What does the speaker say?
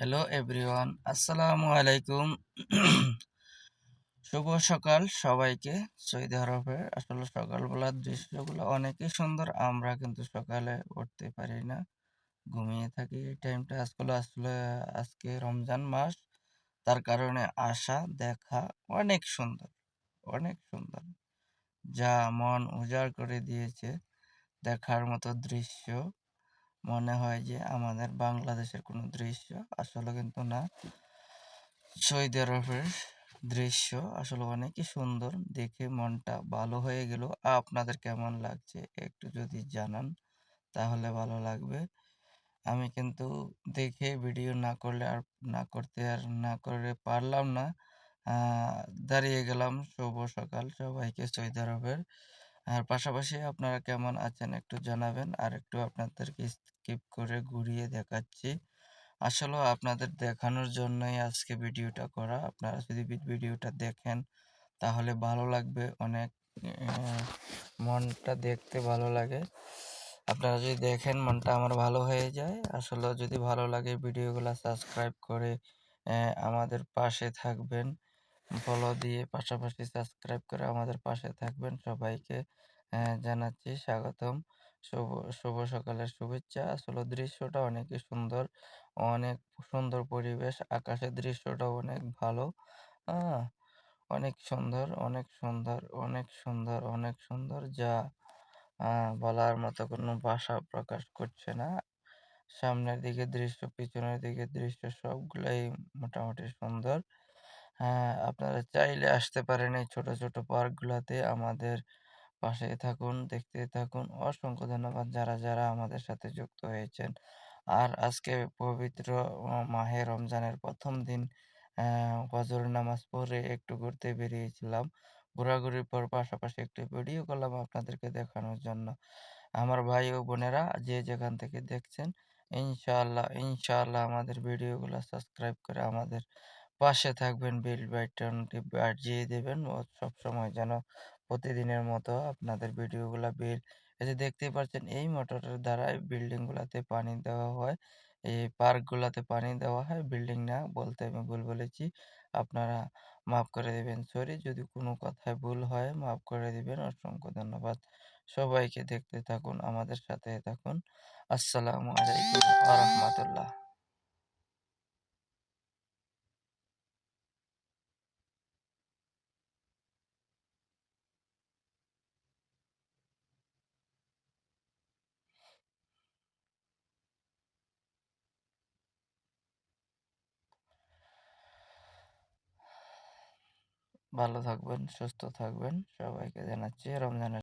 Hello everyone আসসালামু আলাইকুম শুভ সকাল সবাইকে সৌদি আরবের আসলে সকালবেলার দৃশ্যগুলো অনেকই সুন্দর। আমরা কিন্তু সকালে উঠতে পারি না। ঘুমিয়ে থাকি এই টাইমটা আসলে আসলে, আজকে রমজান মাস। তার কারণে আসা, দেখা অনেক সুন্দর। অনেক সুন্দর। যা মন উজাড় করে দিয়েছে। দেখার মতো দৃশ্য। মনে হয় যে আমাদের বাংলাদেশের কোনো দৃশ্য আসলে কিন্তু না। সৌদি আরবের দৃশ্য আসলে অনেকই সুন্দর। দেখে মনটা ভালো হয়ে গেল। আপনাদের কেমন লাগছে একটু যদি জানান তাহলে ভালো লাগবে। আমি কিন্তু দেখে ভিডিও না করলে আর, না করতে আর না করে পারলাম না। দাঁড়িয়ে গেলাম। শুভ সকাল সবাইকে সৌদি আরবের। আর পাশাপাশি আপনারা কেমন আছেন একটু জানাবেন। আর একটু আপনাদেরকে স্কিপ করে ঘুরিয়ে দেখাচ্ছি। আসলে আপনাদের দেখানোর জন্যই আজকে ভিডিওটা করা। আপনারা যদি ভিডিওটা দেখেন তাহলে ভালো লাগবে। অনেক মনটা দেখতে ভালো লাগে। আপনারা যদি দেখেন মনটা আমার ভালো হয়ে যায়, আসলে যদি ভালো লাগে ভিডিওগুলো সাবস্ক্রাইব করে আমাদের পাশে থাকবেন। ফলো দিয়ে পাশাপাশি সাবস্ক্রাইব করে আমাদের পাশে থাকবেন। সবাইকে জানাচ্ছি স্বাগতম। শুভ শুভ সকালের শুভেচ্ছা। আসলে দৃশ্যটা অনেকই সুন্দর, অনেক সুন্দর পরিবেশ। আকাশের দৃশ্যটাও অনেক ভালো অনেক সুন্দর অনেক সুন্দর অনেক সুন্দর অনেক সুন্দর। যা বলার মতো কোনো ভাষা প্রকাশ করছে না। সামনের দিকে দৃশ্য, পিছনের দিকে দৃশ্য সবগুলাই মোটামুটি সুন্দর। হ্যাঁ আপনারা চাইলে আসতে পারেন এই ছোট ছোট পার্কগুলোতে আমাদের পাশে থাকুন দেখতে থাকুন। অসংখ্য ধন্যবাদ যারা যারা আমাদের সাথে যুক্ত হয়েছেন। আর আজকে পবিত্র মাহে রমজানের প্রথম দিন ফজর নামাজ পড়ে একটু ঘুরতে বেরিয়েছিলাম। ঘোরাঘুরির পর পাশাপাশি একটু ভিডিও করলাম আপনাদেরকে দেখানোর জন্য। আমার ভাই ও বোনেরা যে যেখান থেকে দেখছেন, ইনশাআল্লাহ ইনশাআল্লাহ আমাদের ভিডিওগুলো সাবস্ক্রাইব করে আমাদের পাশে থাকবেন, বেল বাটনটি বাজিয়ে দেবেন। সবসময় যেন প্রতিদিনের মতো আপনাদের ভিডিওগুলো বিল এই যে দেখতেই পাচ্ছেন, এই মোটরের দ্বারাই বিল্ডিংগুলোতে পানি দেওয়া হয়। এই পার্কগুলোতে পানি দেওয়া হয়। বিল্ডিং না বলতে আমি ভুল বলেছি। আপনারা মাফ করে দেবেন, সরি। যদি কোনো কথায় ভুল হয়, মাফ করে দিবেন। অসংখ্য ধন্যবাদ। সবাইকে দেখতে থাকুন, আমাদের সাথে থাকুন। আসসালামু আলাইকুম আ রহমতুল্লাহ। ভালো থাকবেন সুস্থ থাকবেন। সবাইকে জানাচ্ছি রমজানের